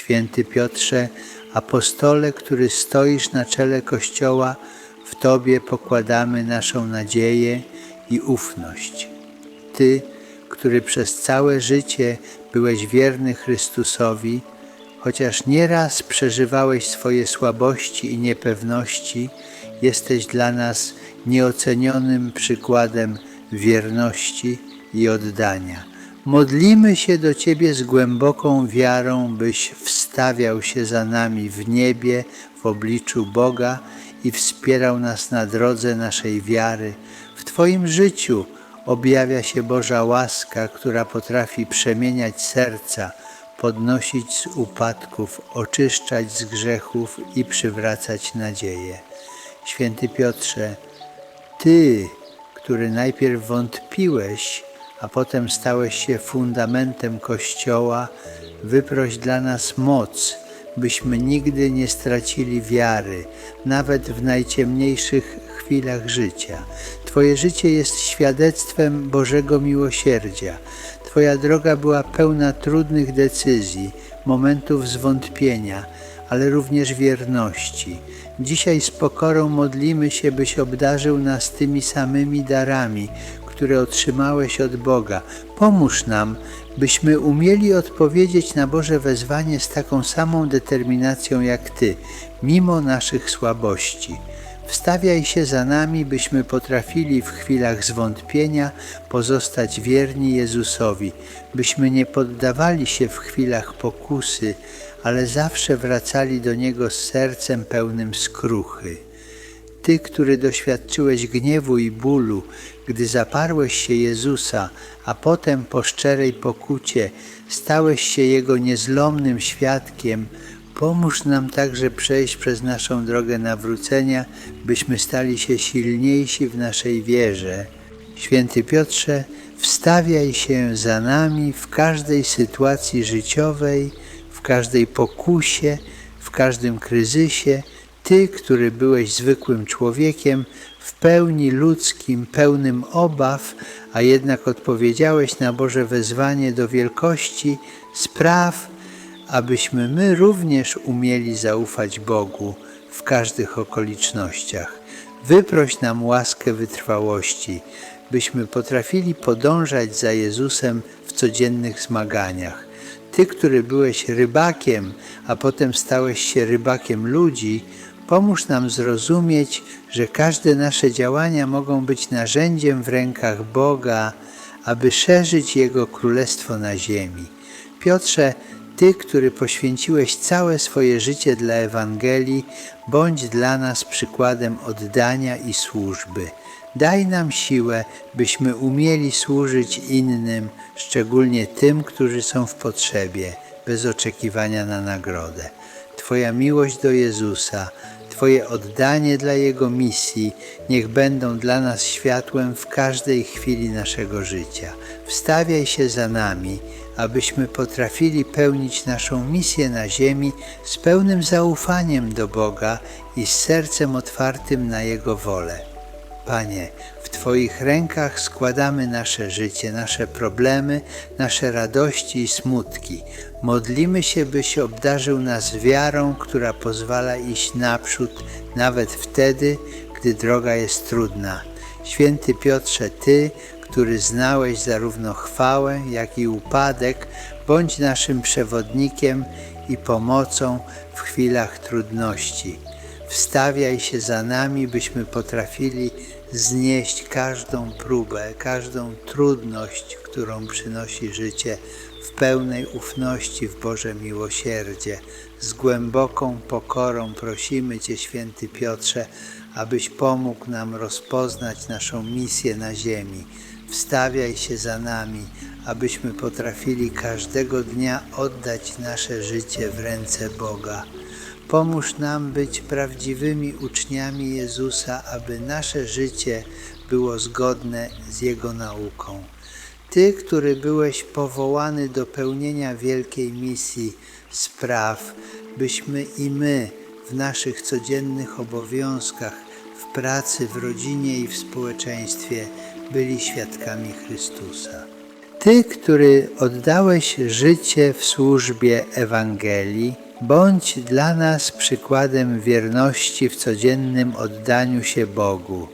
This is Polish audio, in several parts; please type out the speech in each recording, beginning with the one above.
Święty Piotrze, apostole, który stoisz na czele Kościoła, w Tobie pokładamy naszą nadzieję i ufność. Ty, który przez całe życie byłeś wierny Chrystusowi, chociaż nieraz przeżywałeś swoje słabości i niepewności, jesteś dla nas nieocenionym przykładem wierności i oddania. Modlimy się do Ciebie z głęboką wiarą, byś wstawiał się za nami w niebie w obliczu Boga i wspierał nas na drodze naszej wiary. W Twoim życiu objawia się Boża łaska, która potrafi przemieniać serca, podnosić z upadków, oczyszczać z grzechów i przywracać nadzieję. Święty Piotrze, Ty, który najpierw wątpiłeś, a potem stałeś się fundamentem Kościoła, wyproś dla nas moc, byśmy nigdy nie stracili wiary, nawet w najciemniejszych chwilach życia. Twoje życie jest świadectwem Bożego miłosierdzia. Twoja droga była pełna trudnych decyzji, momentów zwątpienia, ale również wierności. Dzisiaj z pokorą modlimy się, byś obdarzył nas tymi samymi darami, które otrzymałeś od Boga. Pomóż nam, byśmy umieli odpowiedzieć na Boże wezwanie z taką samą determinacją jak Ty, mimo naszych słabości. Wstawiaj się za nami, byśmy potrafili w chwilach zwątpienia pozostać wierni Jezusowi, byśmy nie poddawali się w chwilach pokusy, ale zawsze wracali do Niego z sercem pełnym skruchy. Ty, który doświadczyłeś gniewu i bólu, gdy zaparłeś się Jezusa, a potem po szczerej pokucie stałeś się Jego niezlomnym świadkiem, pomóż nam także przejść przez naszą drogę nawrócenia, byśmy stali się silniejsi w naszej wierze. Święty Piotrze, wstawiaj się za nami w każdej sytuacji życiowej, w każdej pokusie, w każdym kryzysie, ty, który byłeś zwykłym człowiekiem, w pełni ludzkim, pełnym obaw, a jednak odpowiedziałeś na Boże wezwanie do wielkości, spraw, abyśmy my również umieli zaufać Bogu w każdych okolicznościach. Wyproś nam łaskę wytrwałości, byśmy potrafili podążać za Jezusem w codziennych zmaganiach. Ty, który byłeś rybakiem, a potem stałeś się rybakiem ludzi, pomóż nam zrozumieć, że każde nasze działania mogą być narzędziem w rękach Boga, aby szerzyć Jego Królestwo na ziemi. Piotrze, Ty, który poświęciłeś całe swoje życie dla Ewangelii, bądź dla nas przykładem oddania i służby. Daj nam siłę, byśmy umieli służyć innym, szczególnie tym, którzy są w potrzebie, bez oczekiwania na nagrodę. Twoja miłość do Jezusa, Twoje oddanie dla Jego misji niech będą dla nas światłem w każdej chwili naszego życia. Wstawiaj się za nami, abyśmy potrafili pełnić naszą misję na ziemi z pełnym zaufaniem do Boga i z sercem otwartym na Jego wolę. Panie, Twoich rękach składamy nasze życie, nasze problemy, nasze radości i smutki. Modlimy się, byś obdarzył nas wiarą, która pozwala iść naprzód, nawet wtedy, gdy droga jest trudna. Święty Piotrze, Ty, który znałeś zarówno chwałę, jak i upadek, bądź naszym przewodnikiem i pomocą w chwilach trudności. Wstawiaj się za nami, byśmy potrafili znieść każdą próbę, każdą trudność, którą przynosi życie, w pełnej ufności w Boże miłosierdzie. Z głęboką pokorą prosimy Cię, święty Piotrze, abyś pomógł nam rozpoznać naszą misję na ziemi. Wstawiaj się za nami, abyśmy potrafili każdego dnia oddać nasze życie w ręce Boga. Pomóż nam być prawdziwymi uczniami Jezusa, aby nasze życie było zgodne z Jego nauką. Ty, który byłeś powołany do pełnienia wielkiej misji, spraw, byśmy i my w naszych codziennych obowiązkach, w pracy, w rodzinie i w społeczeństwie byli świadkami Chrystusa. Ty, który oddałeś życie w służbie Ewangelii, bądź dla nas przykładem wierności w codziennym oddaniu się Bogu.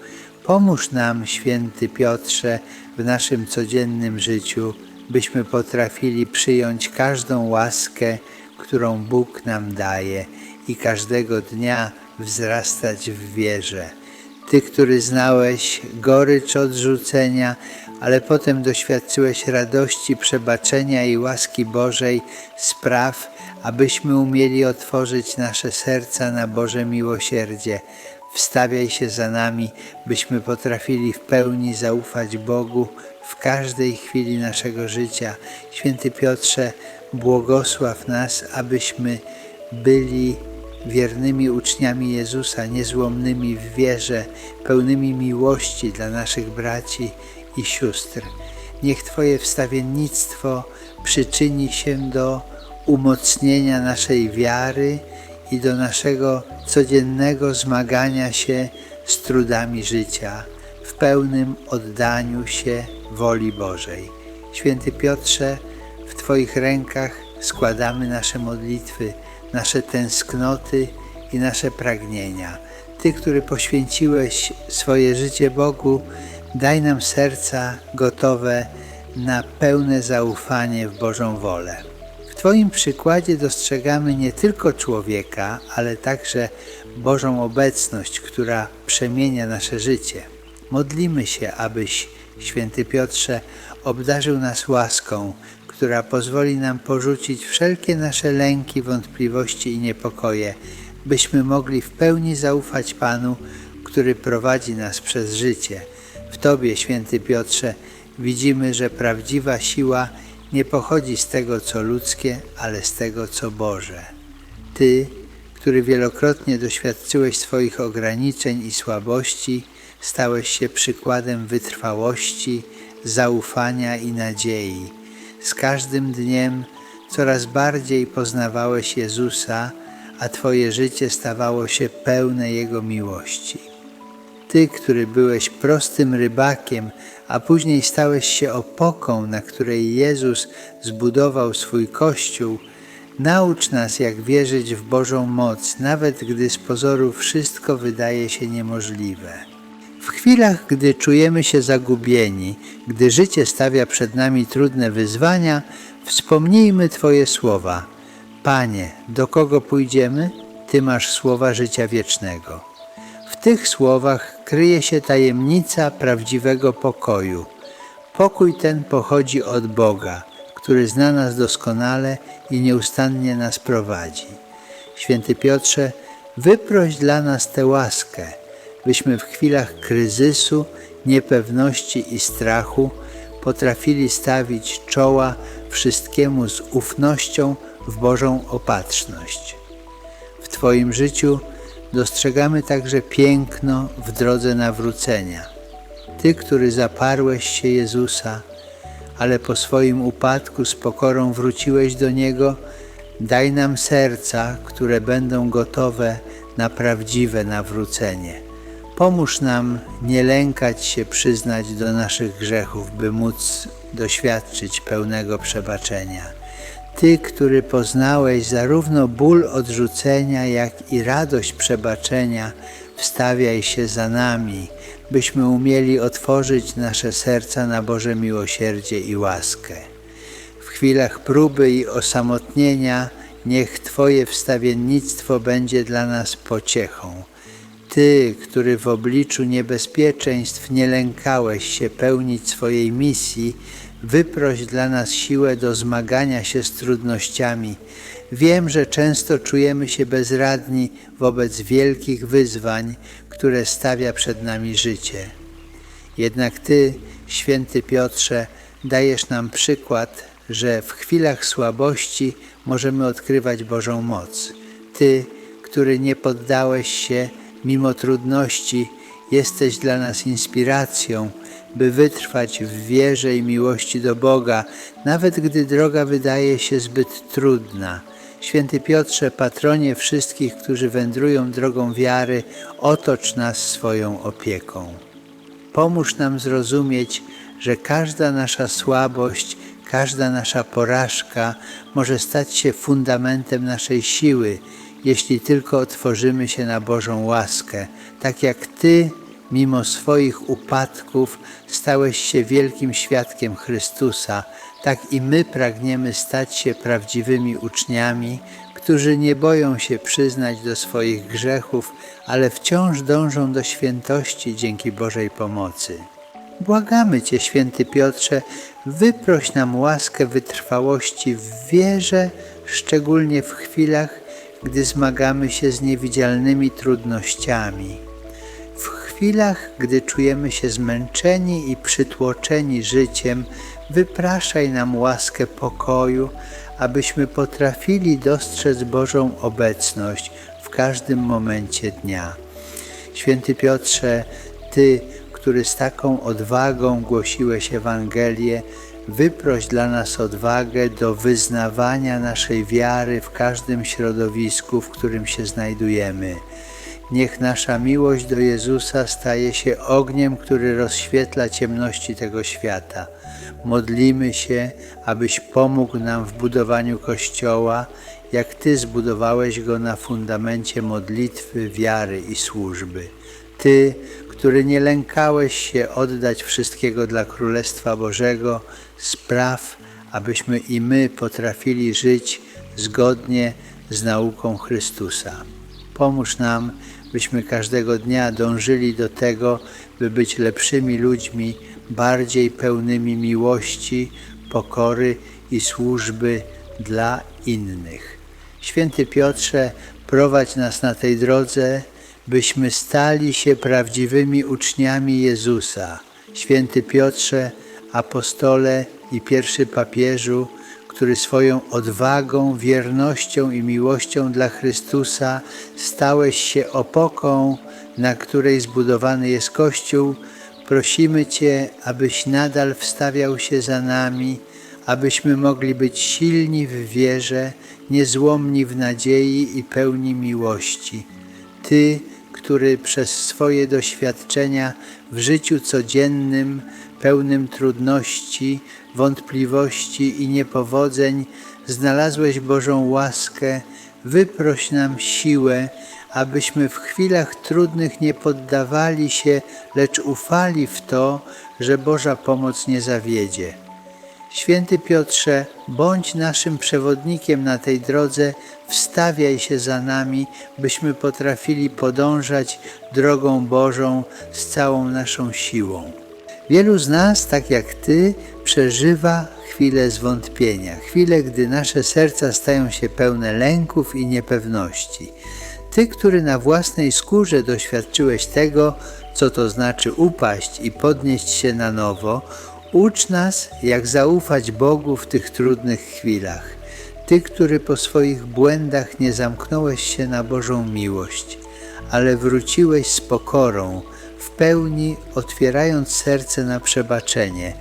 Pomóż nam, święty Piotrze, w naszym codziennym życiu, byśmy potrafili przyjąć każdą łaskę, którą Bóg nam daje i każdego dnia wzrastać w wierze. Ty, który znałeś gorycz odrzucenia, ale potem doświadczyłeś radości przebaczenia i łaski Bożej, spraw, abyśmy umieli otworzyć nasze serca na Boże miłosierdzie. Wstawiaj się za nami, byśmy potrafili w pełni zaufać Bogu w każdej chwili naszego życia. Święty Piotrze, błogosław nas, abyśmy byli wiernymi uczniami Jezusa, niezłomnymi w wierze, pełnymi miłości dla naszych braci i sióstr. Niech Twoje wstawiennictwo przyczyni się do umocnienia naszej wiary i do naszego codziennego zmagania się z trudami życia w pełnym oddaniu się woli Bożej. Święty Piotrze, w Twoich rękach składamy nasze modlitwy, nasze tęsknoty i nasze pragnienia. Ty, który poświęciłeś swoje życie Bogu, daj nam serca gotowe na pełne zaufanie w Bożą wolę. Twoim przykładzie dostrzegamy nie tylko człowieka, ale także Bożą obecność, która przemienia nasze życie. Modlimy się, abyś, święty Piotrze, obdarzył nas łaską, która pozwoli nam porzucić wszelkie nasze lęki, wątpliwości i niepokoje, byśmy mogli w pełni zaufać Panu, który prowadzi nas przez życie. W Tobie, święty Piotrze, widzimy, że prawdziwa siła nie pochodzi z tego, co ludzkie, ale z tego, co Boże. Ty, który wielokrotnie doświadczyłeś swoich ograniczeń i słabości, stałeś się przykładem wytrwałości, zaufania i nadziei. Z każdym dniem coraz bardziej poznawałeś Jezusa, a Twoje życie stawało się pełne Jego miłości. Ty, który byłeś prostym rybakiem, a później stałeś się opoką, na której Jezus zbudował swój Kościół, naucz nas, jak wierzyć w Bożą moc, nawet gdy z pozoru wszystko wydaje się niemożliwe. W chwilach, gdy czujemy się zagubieni, gdy życie stawia przed nami trudne wyzwania, wspomnijmy Twoje słowa. Panie, do kogo pójdziemy? Ty masz słowa życia wiecznego. Tych słowach kryje się tajemnica prawdziwego pokoju. Pokój ten pochodzi od Boga, który zna nas doskonale i nieustannie nas prowadzi. Święty Piotrze, wyproś dla nas tę łaskę, byśmy w chwilach kryzysu, niepewności i strachu potrafili stawić czoła wszystkiemu z ufnością w Bożą opatrzność. W Twoim życiu dostrzegamy także piękno w drodze nawrócenia. Ty, który zaparłeś się Jezusa, ale po swoim upadku z pokorą wróciłeś do Niego, daj nam serca, które będą gotowe na prawdziwe nawrócenie. Pomóż nam nie lękać się przyznać do naszych grzechów, by móc doświadczyć pełnego przebaczenia. Ty, który poznałeś zarówno ból odrzucenia, jak i radość przebaczenia, wstawiaj się za nami, byśmy umieli otworzyć nasze serca na Boże miłosierdzie i łaskę. W chwilach próby i osamotnienia niech Twoje wstawiennictwo będzie dla nas pociechą. Ty, który w obliczu niebezpieczeństw nie lękałeś się pełnić swojej misji, wyproś dla nas siłę do zmagania się z trudnościami. Wiem, że często czujemy się bezradni wobec wielkich wyzwań, które stawia przed nami życie. Jednak Ty, święty Piotrze, dajesz nam przykład, że w chwilach słabości możemy odkrywać Bożą moc. Ty, który nie poddałeś się mimo trudności, jesteś dla nas inspiracją, by wytrwać w wierze i miłości do Boga, nawet gdy droga wydaje się zbyt trudna. Święty Piotrze, patronie wszystkich, którzy wędrują drogą wiary, otocz nas swoją opieką. Pomóż nam zrozumieć, że każda nasza słabość, każda nasza porażka może stać się fundamentem naszej siły, jeśli tylko otworzymy się na Bożą łaskę, tak jak Ty, mimo swoich upadków, stałeś się wielkim świadkiem Chrystusa, tak i my pragniemy stać się prawdziwymi uczniami, którzy nie boją się przyznać do swoich grzechów, ale wciąż dążą do świętości dzięki Bożej pomocy. Błagamy Cię, święty Piotrze, wyproś nam łaskę wytrwałości w wierze, szczególnie w chwilach, gdy zmagamy się z niewidzialnymi trudnościami. Chwilach, gdy czujemy się zmęczeni i przytłoczeni życiem, wypraszaj nam łaskę pokoju, abyśmy potrafili dostrzec Bożą obecność w każdym momencie dnia. Święty Piotrze, Ty, który z taką odwagą głosiłeś Ewangelię, wyproś dla nas odwagę do wyznawania naszej wiary w każdym środowisku, w którym się znajdujemy. Niech nasza miłość do Jezusa staje się ogniem, który rozświetla ciemności tego świata. Modlimy się, abyś pomógł nam w budowaniu Kościoła, jak Ty zbudowałeś go na fundamencie modlitwy, wiary i służby. Ty, który nie lękałeś się oddać wszystkiego dla Królestwa Bożego, spraw, abyśmy i my potrafili żyć zgodnie z nauką Chrystusa. Pomóż nam, byśmy każdego dnia dążyli do tego, by być lepszymi ludźmi, bardziej pełnymi miłości, pokory i służby dla innych. Święty Piotrze, prowadź nas na tej drodze, byśmy stali się prawdziwymi uczniami Jezusa. Święty Piotrze, apostole i pierwszy papieżu, który swoją odwagą, wiernością i miłością dla Chrystusa stałeś się opoką, na której zbudowany jest Kościół, prosimy Cię, abyś nadal wstawiał się za nami, abyśmy mogli być silni w wierze, niezłomni w nadziei i pełni miłości. Ty, który przez swoje doświadczenia w życiu codziennym, pełnym trudności, wątpliwości i niepowodzeń, znalazłeś Bożą łaskę, wyproś nam siłę, abyśmy w chwilach trudnych nie poddawali się, lecz ufali w to, że Boża pomoc nie zawiedzie. Święty Piotrze, bądź naszym przewodnikiem na tej drodze, wstawiaj się za nami, byśmy potrafili podążać drogą Bożą z całą naszą siłą. Wielu z nas, tak jak Ty, przeżywa chwile zwątpienia, chwile, gdy nasze serca stają się pełne lęków i niepewności. Ty, który na własnej skórze doświadczyłeś tego, co to znaczy upaść i podnieść się na nowo, ucz nas, jak zaufać Bogu w tych trudnych chwilach. Ty, który po swoich błędach nie zamknąłeś się na Bożą miłość, ale wróciłeś z pokorą, w pełni otwierając serce na przebaczenie.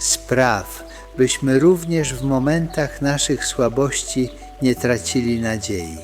Spraw, byśmy również w momentach naszych słabości nie tracili nadziei.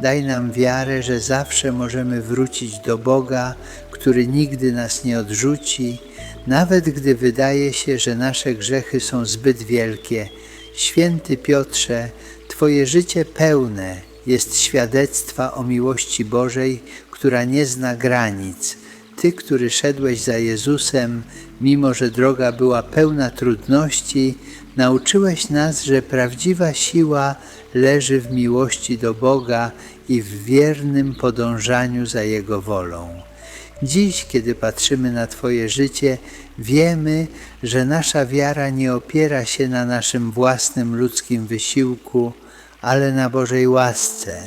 Daj nam wiarę, że zawsze możemy wrócić do Boga, który nigdy nas nie odrzuci, nawet gdy wydaje się, że nasze grzechy są zbyt wielkie. Święty Piotrze, Twoje życie pełne jest świadectwa o miłości Bożej, która nie zna granic. Ty, który szedłeś za Jezusem, mimo że droga była pełna trudności, nauczyłeś nas, że prawdziwa siła leży w miłości do Boga i w wiernym podążaniu za Jego wolą. Dziś, kiedy patrzymy na Twoje życie, wiemy, że nasza wiara nie opiera się na naszym własnym ludzkim wysiłku, ale na Bożej łasce.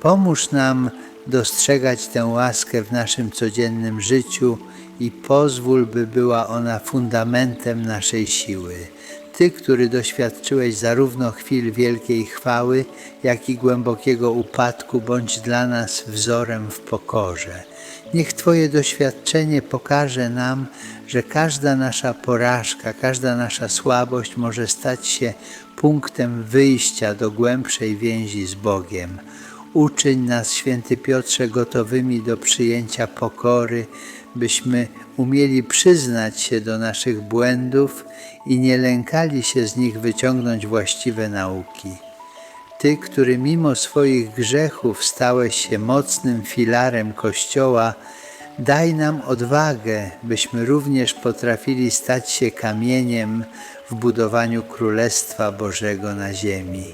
Pomóż nam dostrzegać tę łaskę w naszym codziennym życiu i pozwól, by była ona fundamentem naszej siły. Ty, który doświadczyłeś zarówno chwil wielkiej chwały, jak i głębokiego upadku, bądź dla nas wzorem w pokorze. Niech Twoje doświadczenie pokaże nam, że każda nasza porażka, każda nasza słabość może stać się punktem wyjścia do głębszej więzi z Bogiem. Uczyń nas, święty Piotrze, gotowymi do przyjęcia pokory, byśmy umieli przyznać się do naszych błędów i nie lękali się z nich wyciągnąć właściwe nauki. Ty, który mimo swoich grzechów stałeś się mocnym filarem Kościoła, daj nam odwagę, byśmy również potrafili stać się kamieniem w budowaniu Królestwa Bożego na ziemi.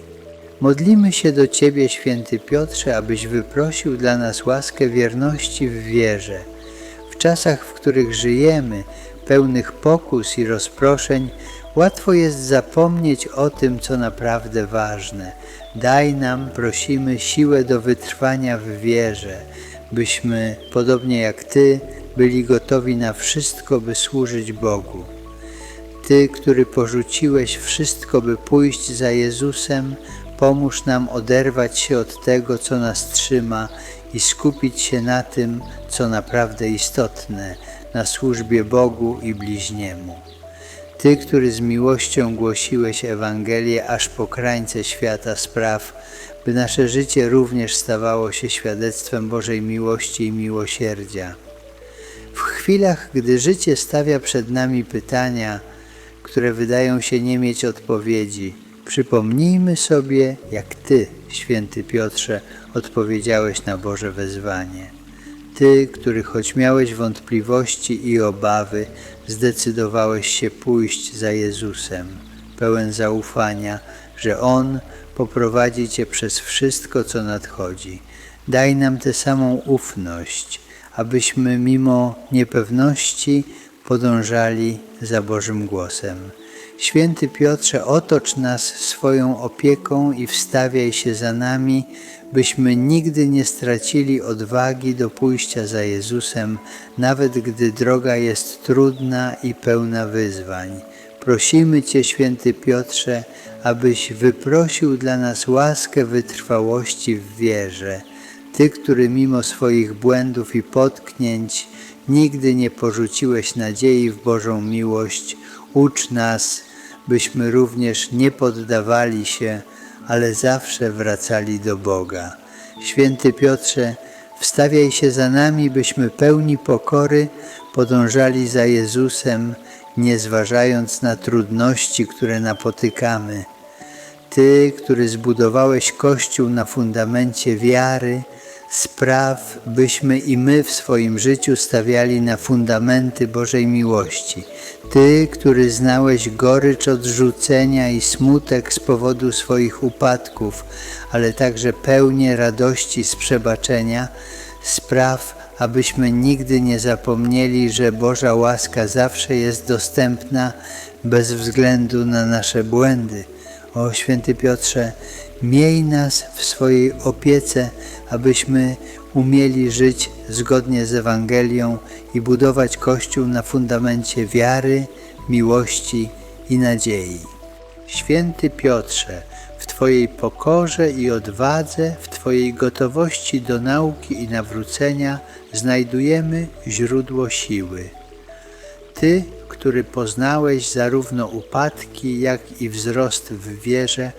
Modlimy się do Ciebie, święty Piotrze, abyś wyprosił dla nas łaskę wierności w wierze. W czasach, w których żyjemy, pełnych pokus i rozproszeń, łatwo jest zapomnieć o tym, co naprawdę ważne. Daj nam, prosimy, siłę do wytrwania w wierze, byśmy, podobnie jak Ty, byli gotowi na wszystko, by służyć Bogu. Ty, który porzuciłeś wszystko, by pójść za Jezusem, pomóż nam oderwać się od tego, co nas trzyma i skupić się na tym, co naprawdę istotne, na służbie Bogu i bliźniemu. Ty, który z miłością głosiłeś Ewangelię aż po krańce świata spraw, by nasze życie również stawało się świadectwem Bożej miłości i miłosierdzia. W chwilach, gdy życie stawia przed nami pytania, które wydają się nie mieć odpowiedzi, przypomnijmy sobie, jak Ty, święty Piotrze, odpowiedziałeś na Boże wezwanie. Ty, który choć miałeś wątpliwości i obawy, zdecydowałeś się pójść za Jezusem, pełen zaufania, że On poprowadzi Cię przez wszystko, co nadchodzi. Daj nam tę samą ufność, abyśmy mimo niepewności podążali za Bożym głosem. Święty Piotrze, otocz nas swoją opieką i wstawiaj się za nami, byśmy nigdy nie stracili odwagi do pójścia za Jezusem, nawet gdy droga jest trudna i pełna wyzwań. Prosimy Cię, święty Piotrze, abyś wyprosił dla nas łaskę wytrwałości w wierze. Ty, który mimo swoich błędów i potknięć nigdy nie porzuciłeś nadziei w Bożą miłość, ucz nas, byśmy również nie poddawali się, ale zawsze wracali do Boga. Święty Piotrze, wstawiaj się za nami, byśmy pełni pokory podążali za Jezusem, nie zważając na trudności, które napotykamy. Ty, który zbudowałeś Kościół na fundamencie wiary, spraw, byśmy i my w swoim życiu stawiali na fundamenty Bożej miłości. Ty, który znałeś gorycz odrzucenia i smutek z powodu swoich upadków, ale także pełnię radości z przebaczenia, spraw, abyśmy nigdy nie zapomnieli, że Boża łaska zawsze jest dostępna bez względu na nasze błędy. O święty Piotrze, miej nas w swojej opiece, abyśmy umieli żyć zgodnie z Ewangelią i budować Kościół na fundamencie wiary, miłości i nadziei. Święty Piotrze, w Twojej pokorze i odwadze, w Twojej gotowości do nauki i nawrócenia znajdujemy źródło siły. Ty, który poznałeś zarówno upadki, jak i wzrost w wierze,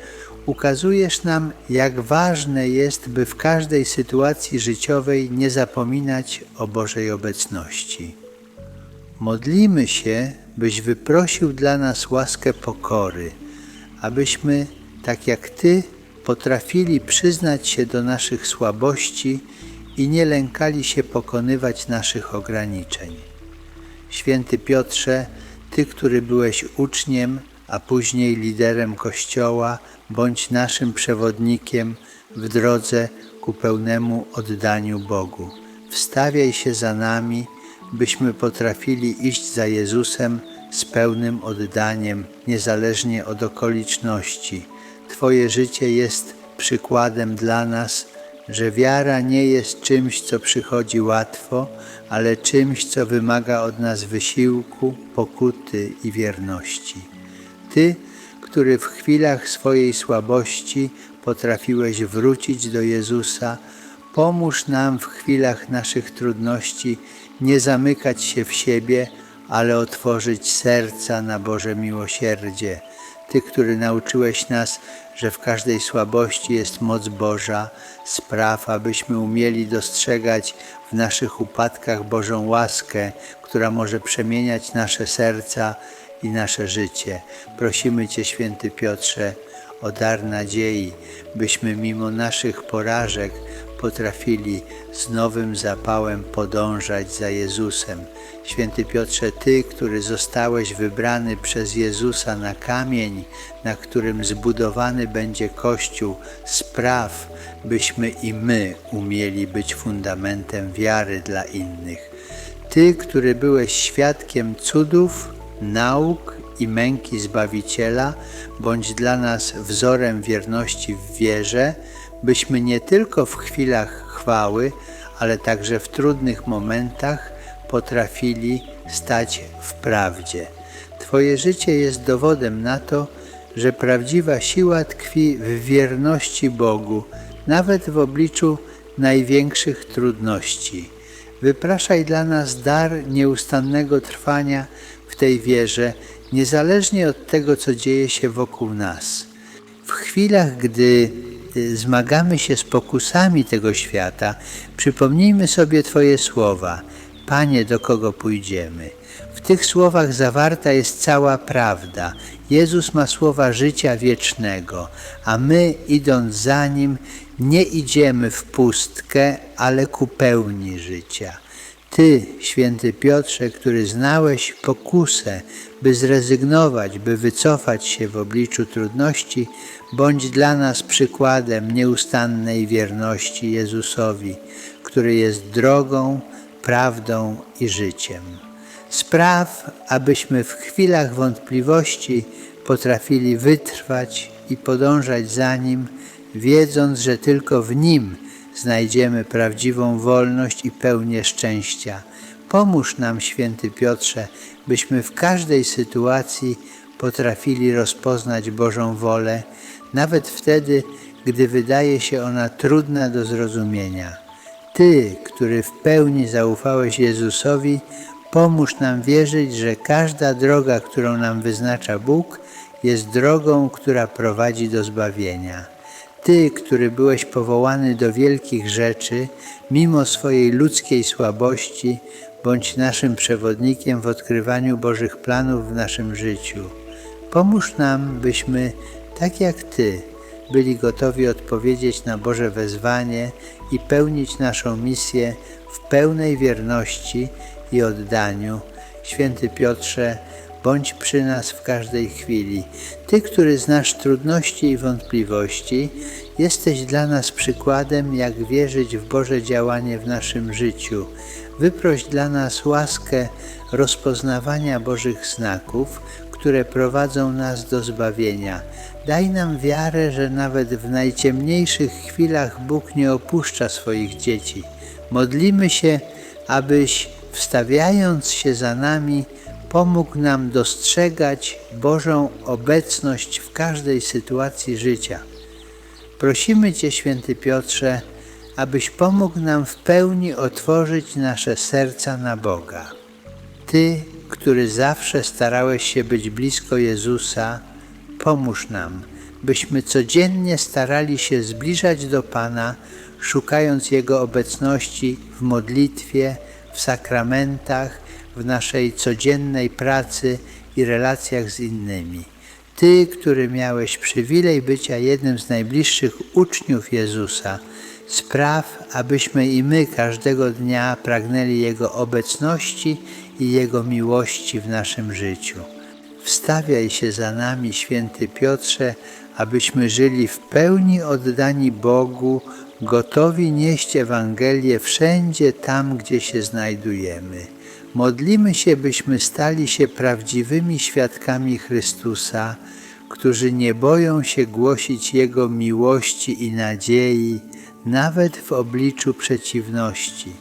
ukazujesz nam, jak ważne jest, by w każdej sytuacji życiowej nie zapominać o Bożej obecności. Modlimy się, byś wyprosił dla nas łaskę pokory, abyśmy, tak jak Ty, potrafili przyznać się do naszych słabości i nie lękali się pokonywać naszych ograniczeń. Święty Piotrze, Ty, który byłeś uczniem, a później liderem Kościoła, bądź naszym przewodnikiem w drodze ku pełnemu oddaniu Bogu. Wstawiaj się za nami, byśmy potrafili iść za Jezusem z pełnym oddaniem, niezależnie od okoliczności. Twoje życie jest przykładem dla nas, że wiara nie jest czymś, co przychodzi łatwo, ale czymś, co wymaga od nas wysiłku, pokuty i wierności. Ty, który w chwilach swojej słabości potrafiłeś wrócić do Jezusa, pomóż nam w chwilach naszych trudności nie zamykać się w siebie, ale otworzyć serca na Boże miłosierdzie. Ty, który nauczyłeś nas, że w każdej słabości jest moc Boża, spraw, abyśmy umieli dostrzegać w naszych upadkach Bożą łaskę, która może przemieniać nasze serca i nasze życie. Prosimy Cię, święty Piotrze, o dar nadziei, byśmy mimo naszych porażek potrafili z nowym zapałem podążać za Jezusem. Święty Piotrze, Ty, który zostałeś wybrany przez Jezusa na kamień, na którym zbudowany będzie Kościół, spraw, byśmy i my umieli być fundamentem wiary dla innych. Ty, który byłeś świadkiem cudów, nauk i męki Zbawiciela, bądź dla nas wzorem wierności w wierze, byśmy nie tylko w chwilach chwały, ale także w trudnych momentach potrafili stać w prawdzie. Twoje życie jest dowodem na to, że prawdziwa siła tkwi w wierności Bogu, nawet w obliczu największych trudności. Wypraszaj dla nas dar nieustannego trwania w tej wierze, niezależnie od tego, co dzieje się wokół nas. W chwilach, gdy y, zmagamy się z pokusami tego świata, przypomnijmy sobie Twoje słowa: Panie, do kogo pójdziemy? W tych słowach zawarta jest cała prawda. Jezus ma słowa życia wiecznego, a my, idąc za nim, nie idziemy w pustkę, ale ku pełni życia. Ty, święty Piotrze, który znałeś pokusę, by zrezygnować, by wycofać się w obliczu trudności, bądź dla nas przykładem nieustannej wierności Jezusowi, który jest drogą, prawdą i życiem. Spraw, abyśmy w chwilach wątpliwości potrafili wytrwać i podążać za Nim, wiedząc, że tylko w Nim znajdziemy prawdziwą wolność i pełnię szczęścia. Pomóż nam, święty Piotrze, byśmy w każdej sytuacji potrafili rozpoznać Bożą wolę, nawet wtedy, gdy wydaje się ona trudna do zrozumienia. Ty, który w pełni zaufałeś Jezusowi, pomóż nam wierzyć, że każda droga, którą nam wyznacza Bóg, jest drogą, która prowadzi do zbawienia. Ty, który byłeś powołany do wielkich rzeczy, mimo swojej ludzkiej słabości, bądź naszym przewodnikiem w odkrywaniu Bożych planów w naszym życiu. Pomóż nam, byśmy, tak jak Ty, byli gotowi odpowiedzieć na Boże wezwanie i pełnić naszą misję w pełnej wierności i oddaniu. Święty Piotrze, bądź przy nas w każdej chwili. Ty, który znasz trudności i wątpliwości, jesteś dla nas przykładem, jak wierzyć w Boże działanie w naszym życiu. Wyproś dla nas łaskę rozpoznawania Bożych znaków, które prowadzą nas do zbawienia. Daj nam wiarę, że nawet w najciemniejszych chwilach Bóg nie opuszcza swoich dzieci. Modlimy się, abyś, wstawiając się za nami, pomógł nam dostrzegać Bożą obecność w każdej sytuacji życia. Prosimy Cię, święty Piotrze, abyś pomógł nam w pełni otworzyć nasze serca na Boga. Ty, który zawsze starałeś się być blisko Jezusa, pomóż nam, byśmy codziennie starali się zbliżać do Pana, szukając Jego obecności w modlitwie, w sakramentach, w naszej codziennej pracy i relacjach z innymi. Ty, który miałeś przywilej bycia jednym z najbliższych uczniów Jezusa, spraw, abyśmy i my każdego dnia pragnęli Jego obecności i Jego miłości w naszym życiu. Wstawiaj się za nami, święty Piotrze, abyśmy żyli w pełni oddani Bogu, gotowi nieść Ewangelię wszędzie tam, gdzie się znajdujemy. Modlimy się, byśmy stali się prawdziwymi świadkami Chrystusa, którzy nie boją się głosić Jego miłości i nadziei, nawet w obliczu przeciwności.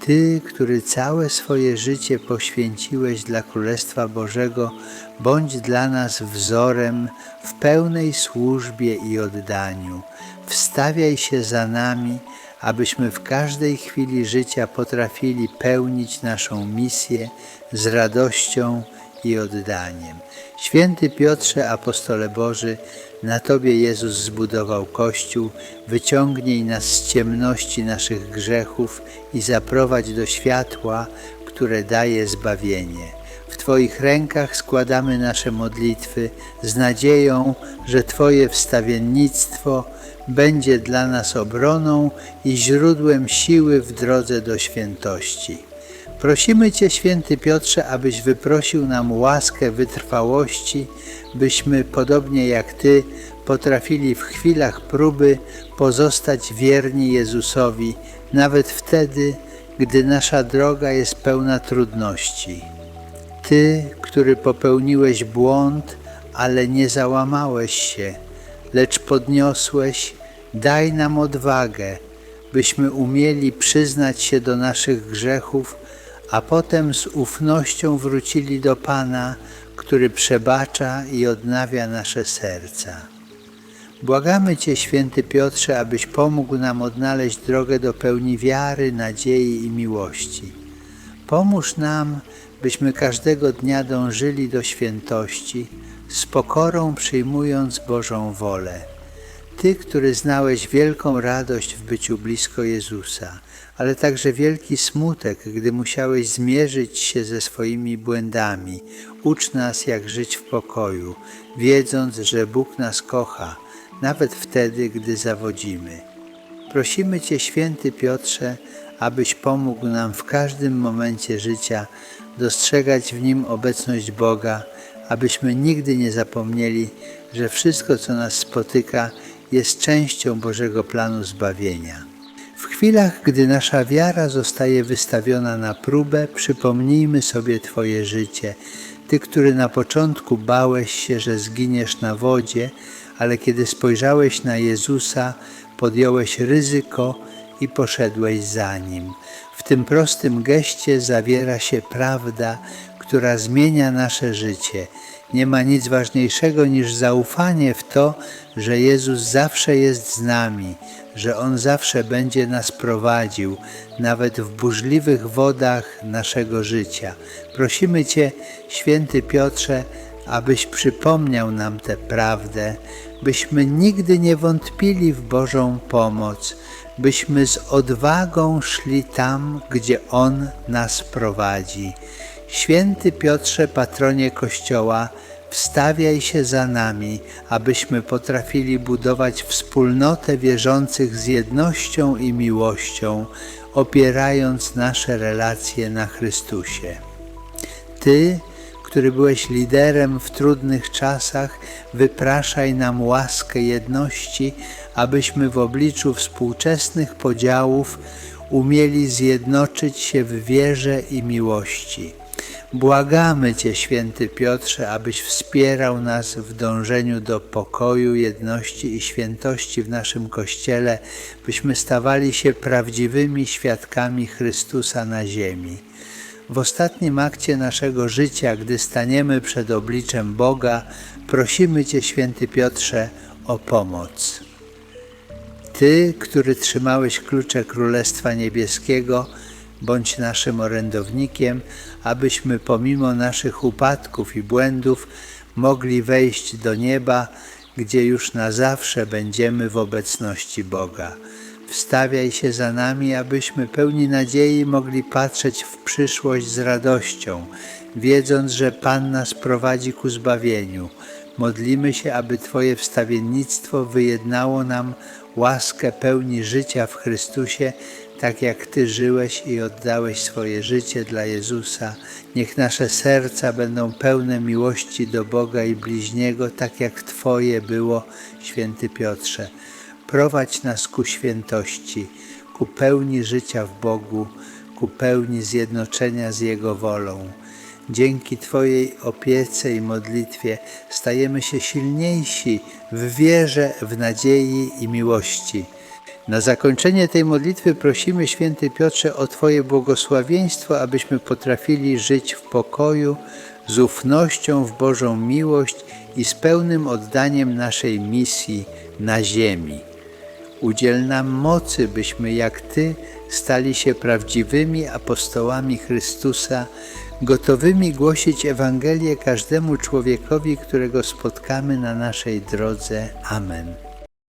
Ty, który całe swoje życie poświęciłeś dla Królestwa Bożego, bądź dla nas wzorem w pełnej służbie i oddaniu. Wstawiaj się za nami, abyśmy w każdej chwili życia potrafili pełnić naszą misję z radością i oddaniem. Święty Piotrze, apostole Boży, na Tobie Jezus zbudował Kościół, wyciągnij nas z ciemności naszych grzechów i zaprowadź do światła, które daje zbawienie. W Twoich rękach składamy nasze modlitwy z nadzieją, że Twoje wstawiennictwo będzie dla nas obroną i źródłem siły w drodze do świętości. Prosimy Cię, święty Piotrze, abyś wyprosił nam łaskę wytrwałości, byśmy, podobnie jak Ty, potrafili w chwilach próby pozostać wierni Jezusowi, nawet wtedy, gdy nasza droga jest pełna trudności. Ty, który popełniłeś błąd, ale nie załamałeś się, lecz podniosłeś, daj nam odwagę, byśmy umieli przyznać się do naszych grzechów, a potem z ufnością wrócili do Pana, który przebacza i odnawia nasze serca. Błagamy Cię, święty Piotrze, abyś pomógł nam odnaleźć drogę do pełni wiary, nadziei i miłości. Pomóż nam, byśmy każdego dnia dążyli do świętości, z pokorą przyjmując Bożą wolę. Ty, który znałeś wielką radość w byciu blisko Jezusa, ale także wielki smutek, gdy musiałeś zmierzyć się ze swoimi błędami, ucz nas, jak żyć w pokoju, wiedząc, że Bóg nas kocha, nawet wtedy, gdy zawodzimy. Prosimy Cię, święty Piotrze, abyś pomógł nam w każdym momencie życia dostrzegać w nim obecność Boga, abyśmy nigdy nie zapomnieli, że wszystko, co nas spotyka, jest częścią Bożego planu zbawienia. W chwilach, gdy nasza wiara zostaje wystawiona na próbę, przypomnijmy sobie Twoje życie. Ty, który na początku bałeś się, że zginiesz na wodzie, ale kiedy spojrzałeś na Jezusa, podjąłeś ryzyko i poszedłeś za Nim. W tym prostym geście zawiera się prawda, która zmienia nasze życie. Nie ma nic ważniejszego niż zaufanie w to, że Jezus zawsze jest z nami, że On zawsze będzie nas prowadził, nawet w burzliwych wodach naszego życia. Prosimy Cię, święty Piotrze, abyś przypomniał nam tę prawdę, byśmy nigdy nie wątpili w Bożą pomoc, byśmy z odwagą szli tam, gdzie On nas prowadzi. Święty Piotrze, patronie Kościoła, wstawiaj się za nami, abyśmy potrafili budować wspólnotę wierzących z jednością i miłością, opierając nasze relacje na Chrystusie. Ty, który byłeś liderem w trudnych czasach, wypraszaj nam łaskę jedności, abyśmy w obliczu współczesnych podziałów umieli zjednoczyć się w wierze i miłości. Błagamy Cię, święty Piotrze, abyś wspierał nas w dążeniu do pokoju, jedności i świętości w naszym Kościele, byśmy stawali się prawdziwymi świadkami Chrystusa na ziemi. W ostatnim akcie naszego życia, gdy staniemy przed obliczem Boga, prosimy Cię, święty Piotrze, o pomoc. Ty, który trzymałeś klucze Królestwa Niebieskiego, bądź naszym orędownikiem, abyśmy pomimo naszych upadków i błędów mogli wejść do nieba, gdzie już na zawsze będziemy w obecności Boga. Wstawiaj się za nami, abyśmy pełni nadziei mogli patrzeć w przyszłość z radością, wiedząc, że Pan nas prowadzi ku zbawieniu. Modlimy się, aby Twoje wstawiennictwo wyjednało nam łaskę pełni życia w Chrystusie, tak jak Ty żyłeś i oddałeś swoje życie dla Jezusa. Niech nasze serca będą pełne miłości do Boga i bliźniego, tak jak Twoje było, święty Piotrze. Prowadź nas ku świętości, ku pełni życia w Bogu, ku pełni zjednoczenia z Jego wolą. Dzięki Twojej opiece i modlitwie stajemy się silniejsi w wierze, w nadziei i miłości. Na zakończenie tej modlitwy prosimy, święty Piotrze, o Twoje błogosławieństwo, abyśmy potrafili żyć w pokoju, z ufnością w Bożą miłość i z pełnym oddaniem naszej misji na ziemi. Udziel nam mocy, byśmy jak Ty stali się prawdziwymi apostołami Chrystusa, gotowymi głosić Ewangelię każdemu człowiekowi, którego spotkamy na naszej drodze. Amen.